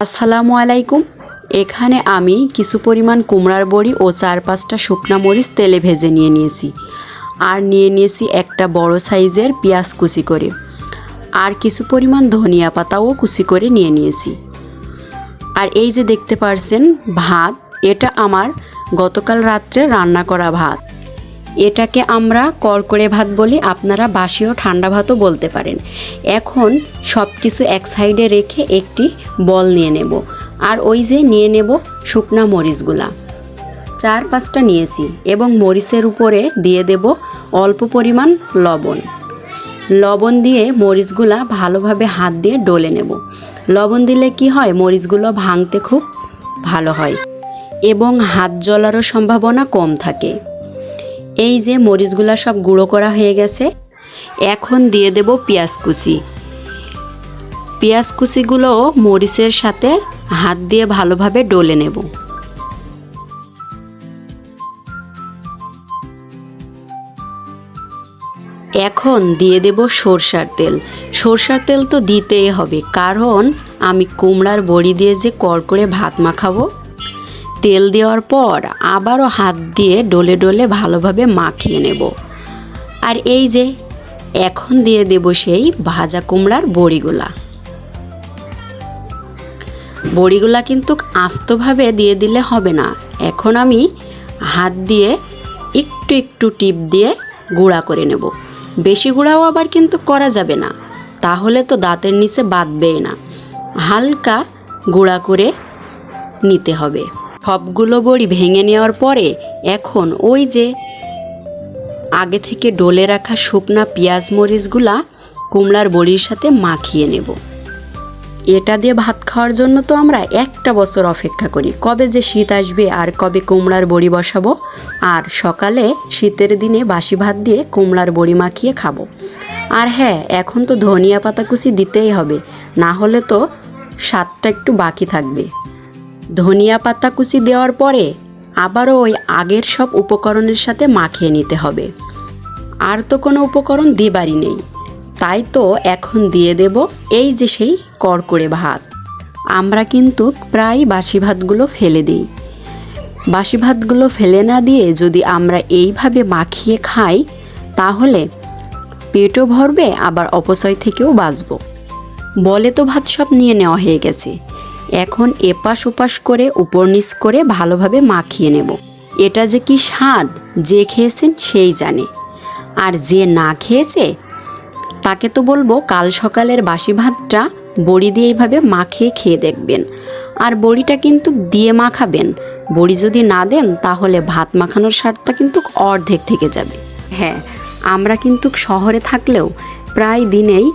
আসসালামু আলাইকুম। এখানে আমি কিছু পরিমাণ কুমড়ার বড়ি ও চার পাঁচটা শুকনা মরিচ তেলে ভেজে নিয়ে নিয়েছি। আর নিয়ে নিয়েছি একটা বড় সাইজের পেঁয়াজ কুচি করে। আর কিছু পরিমাণ ধনিয়া পাতাও কুচি করে নিয়ে নিয়েছি। আর এই যে দেখতে পারছেন ভাত, এটা আমার গতকাল রাত্রে রান্না করা ভাত। এটাকে আমরা করকরে ভাত বলি আপনারা বাসি ও ঠান্ডা ভাতও বলতে পারেন। এখন সব কিছু এক সাইডে রেখে একটি বল নিয়ে নেব। আর ওই যে নিয়ে নেব শুকনা মরিচগুলা। চার পাঁচটা নিয়েছি এবং মরিচের উপরে দিয়ে দেব অল্প পরিমাণ লবণ। লবণ দিয়ে মরিচগুলা ভালোভাবে হাত দিয়ে ডলে নেব। লবণ দিলে কি হয়? মরিচগুলো ভাঙতে খুব ভালো হয় এবং হাত জ্বলারও সম্ভাবনা কম থাকে। এই যে মরিচগুলা সব গুঁড়ো করা হয়ে গেছে, এখন দিয়ে দেব পেঁয়াজ কুচি। পেঁয়াজ মরিচের সাথে হাত দিয়ে ভালোভাবে ডলে নেব। এখন দিয়ে দেব সরষার তেল। সরষার তেল তো দিতেই হবে, কারণ আমি কুমড়ার বড়ি দিয়ে যে করকরে ভাত মাখাবো তেল দেওয়ার পর আবারও হাত দিয়ে ডলে ডলে ভালোভাবে মাখিয়ে নেব। আর এই যে, এখন দিয়ে দেব সেই ভাজা কুমড়ার বড়িগুলা। বড়িগুলা কিন্তু আস্তভাবে দিয়ে দিলে হবে না। এখন আমি হাত দিয়ে একটু একটু টিপ দিয়ে গুঁড়া করে নেব। বেশি গুঁড়াও আবার কিন্তু করা যাবে না। তাহলে তো দাঁতের নিচে বাঁধবেই না। হালকা গুঁড়া করে নিতে হবে। সবগুলো বড়ি ভেঙে নেওয়ার পরে এখন ওই যে আগে থেকে ডলে রাখা শুকনা পেঁয়াজ মরিচগুলা কুমড়ার বড়ির সাথে মাখিয়ে নেব। এটা দিয়ে ভাত খাওয়ার জন্য তো আমরা একটা বছর অপেক্ষা করি, কবে যে শীত আসবে আর কবে কুমড়ার বড়ি বসাবো, আর সকালে শীতের দিনে বাসি ভাত দিয়ে কুমড়ার বড়ি মাখিয়ে খাব। আর হ্যাঁ এখন তো ধনিয়া পাতা কুচি দিতেই হবে, না হলে তো স্বাদটা একটু বাকি থাকবে। ধনিয়া পাতা কুচি দেওয়ার পরে আবারও ওই আগের সব উপকরণের সাথে মাখিয়ে নিতে হবে। আর তো কোনো উপকরণ দিবারই নেই। তাই তো এখন দিয়ে দেব এই যে সেই করকরে ভাত। আমরা কিন্তু প্রায় বাসি ভাতগুলো ফেলে দিই। বাসি ভাতগুলো ফেলে না দিয়ে যদি আমরা এইভাবে মাখিয়ে খাই, তাহলে পেটও ভরবে, আবার অপচয় থেকেও বাঁচব। বলে তো ভাত সব নিয়ে নেওয়া হয়ে গেছে। এখন এপাশ ওপাশ করে, উপর নিচ করে ভালোভাবে মাখিয়ে নেব। এটা যে কি স্বাদ, যে খেয়েছেন সেই জানে। আর যে না খেয়েছে, তাকে তো বলব কাল সকালের বাসি ভাতটা বড়ি দিয়ে এইভাবে মাখিয়ে খেয়ে দেখবেন। আর বড়িটা কিন্তু দিয়ে মাখাবেন। বড়ি যদি না দেন, তাহলে ভাত মাখানোর স্বাদটা কিন্তু অর্ধেক থেকে যাবে। হ্যাঁ আমরা কিন্তু শহরে থাকলেও প্রায় দিনেই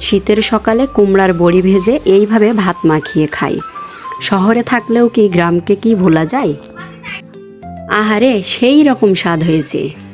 শীতের সকালে কুমড়ার বড়ি ভেজে এইভাবে ভাত মাখিয়ে খাই। শহরে থাকলেও কি গ্রামকে কি ভোলা যায়? আহারে, সেই রকম স্বাদ হয়েছে।